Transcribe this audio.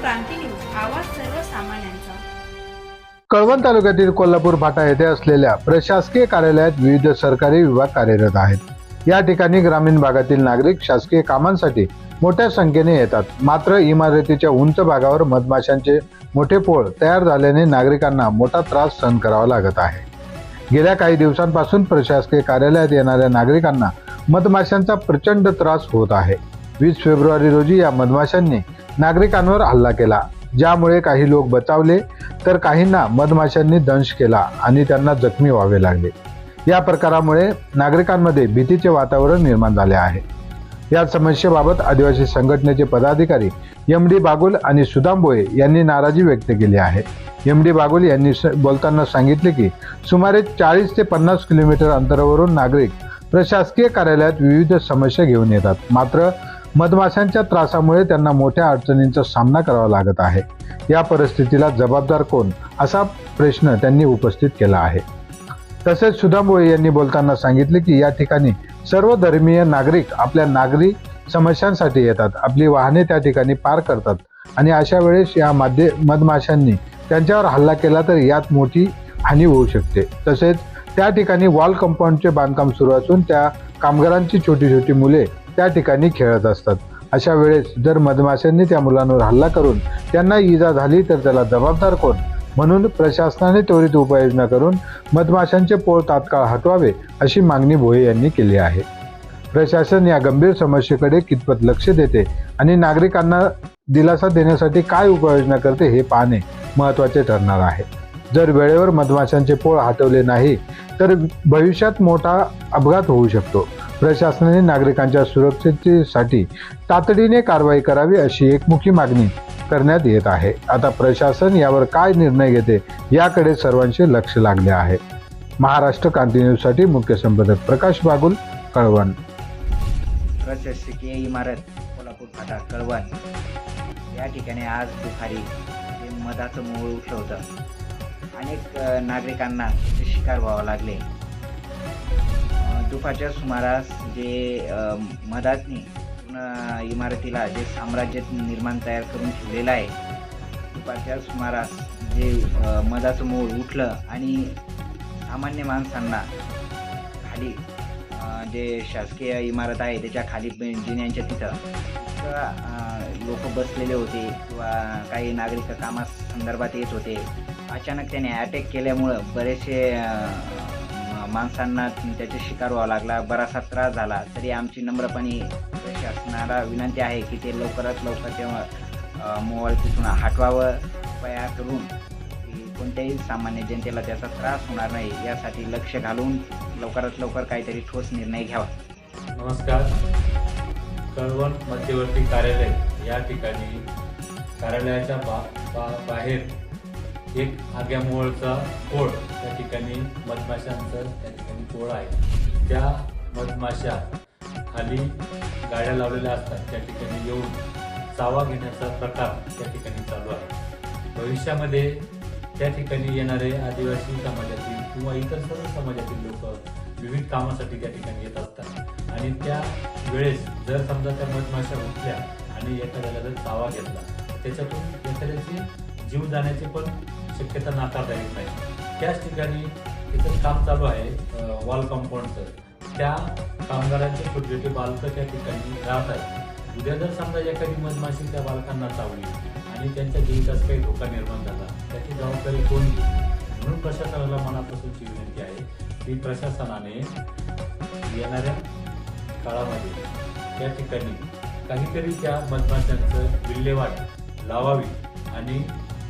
क्रांती news आवाज सर्वसामान्यांचा. कळवण तालुक्यातील कोल्हापूर फाटा येथे असलेल्या प्रशासकीय कार्यालयात विविध सरकारी विभाग कार्यरत आहेत. या ठिकाणी ग्रामीण भागातील नागरिक शासकीय कामांसाठी मोठ्या संख्येने येतात. मात्र इमारतीच्या उंच भागावर मधमाशांचे मोठे पोळ तयार झाल्याने नागरिकांना मोठा त्रास सहन करावा लागत आहे. गेल्या काही दिवसांपासून प्रशासकीय कार्यालयात येणाऱ्या नागरिकांना मधमाशांचा प्रचंड त्रास होत आहे. वीस फेब्रुवारी रोजी या मधमाशांनी नागरिकांवर हल्ला केला. ज्यामुळे काही लोक बचावले तर काहींना मधमाशांनी दंश केला आणि त्यांना जखमी व्हावे लागले. या प्रकारामुळे नागरिकांमध्ये भीतीचे वातावरण निर्माण झाले आहे. या समस्येबाबत आदिवासी संघटनेचे पदाधिकारी एम डी बागुल आणि सुदामबोये यांनी नाराजी व्यक्त केली आहे. एम डी बागुल यांनी स- बोलताना सांगितले की सुमारे चाळीस ते पन्नास किलोमीटर अंतरावरून नागरिक प्रशासकीय कार्यालयात विविध समस्या घेऊन येतात. मात्र मधमाशांच्या त्रासामुळे त्यांना मोठ्या अडचणींचा सामना करावा लागत आहे. या परिस्थितीला जबाबदार कोण? असा प्रश्न त्यांनी उपस्थित केला आहे. तसेच सुधामुळे यांनी बोलताना सांगितले की या ठिकाणी सर्व धर्मीय नागरिक आपल्या नागरी समस्यांसाठी येतात. आपली वाहने त्या ठिकाणी पार करतात. आणि अशा वेळेस या माध्य मधमाशांनी त्यांच्यावर हल्ला केला तर यात मोठी हानी होऊ शकते. तसेच त्या ठिकाणी वॉल कंपाऊंडचे बांधकाम सुरू असून त्या कामगारांची छोटी छोटी मुले त्या ठिकाणी खेळत असतात. अशा वेळेस जर मधमाशांनी त्या मुलांवर हल्ला करून त्यांना इजा झाली तर त्याला जबाबदार कोण? म्हणून प्रशासनाने त्वरित उपाययोजना करून मधमाशांचे पोळ तात्काळ हटवावे अशी मागणी भोये यांनी केली आहे. प्रशासन या गंभीर समस्येकडे कितपत लक्ष देते आणि नागरिकांना दिलासा देण्यासाठी काय उपाययोजना करते हे पाहणे महत्त्वाचे ठरणार आहे. जर वेळेवर मधमाशांचे पोळ हटवले नाही तर भविष्यात मोठा अपघात होऊ शकतो. प्रशासनाने नागरिकांच्या सुरक्षिततेसाठी तातडीने कारवाई करावी अशी एकमुखी मागणी करण्यात येत आहे. आता प्रशासन यावर काय निर्णय घेते याकडे सर्वांचे लक्ष लागले आहे. महाराष्ट्र क्रांती न्यूजसाठी मुख्य संपादक प्रकाश बागुल कळवण. प्रशासकीय इमारत कोल्हापूर फाटा कळवण. या ठिकाणी आज दुपारी मधाचं मूळ उठलं होतं. अनेक नागरिकांना शिकार व्हावं लागले. दुपारच्या सुमारास जे मधातनी इमारतीला जे साम्राज्य निर्माण तयार करून ठेवलेलं आहे दुपारच्या सुमारास जे मधाचं मूळ उठलं आणि सामान्य माणसांना खाली जे शासकीय इमारत आहे त्याच्याखाली जिन्यांच्या तिथं लोक बसलेले होते किंवा काही नागरिक कामासंदर्भात येत होते अचानक त्याने अटॅक केल्यामुळं बरेचसे माणसांना त्याचे शिकार व्हावा लागला बराचसा त्रास झाला तरी आमची नम्रपणे शासनाला विनंती आहे की ते लवकरात लवकर तेव्हा मोबाईल तिथून हटवावं कृपया करून कोणत्याही सामान्य जनतेला त्याचा त्रास होणार नाही यासाठी लक्ष घालून लवकरात लवकर काहीतरी ठोस निर्णय घ्यावा. नमस्कार. कळवण मध्यवर्ती कार्यालय या ठिकाणी कार्यालयाच्या बा, बा बाहेर एक आग्यामोळचा पोळ त्या ठिकाणी मधमाशांचं त्या ठिकाणी पोळ आहे. त्या मधमाशा खाली गाड्या लावलेल्या असतात त्या ठिकाणी येऊन चावा घेण्याचा प्रकार त्या ठिकाणी चालू आहे. भविष्यामध्ये त्या ठिकाणी येणारे आदिवासी समाजातील किंवा इतर सर्व समाजातील लोक विविध कामासाठी त्या ठिकाणी येत असतात. आणि त्या वेळेस जर समजा त्या मधमाशा उठल्या आणि एखाद्याला जर चावा घेतला त्याच्यातून एखाद्याची जीव जाण्याचे पण शक्यता नाकारता येत नाही. त्याच ठिकाणी तिथं काम चालू आहे वॉल कंपाऊंडचं त्या कामगारांचे छोटे छोटे बालकं त्या ठिकाणी राहत आहेत. उद्या जर समजा एखादी मधमाशी त्या बालकांना चावली आणि त्यांच्या जीवितास काही धोका निर्माण झाला त्याची जबाबदारी कोण घेईल? म्हणून प्रशासनाला मनापासूनची विनंती आहे की प्रशासनाने येणाऱ्या काळामध्ये त्या ठिकाणी काहीतरी त्या मधमाशांचं विल्हेवाट लावावी आणि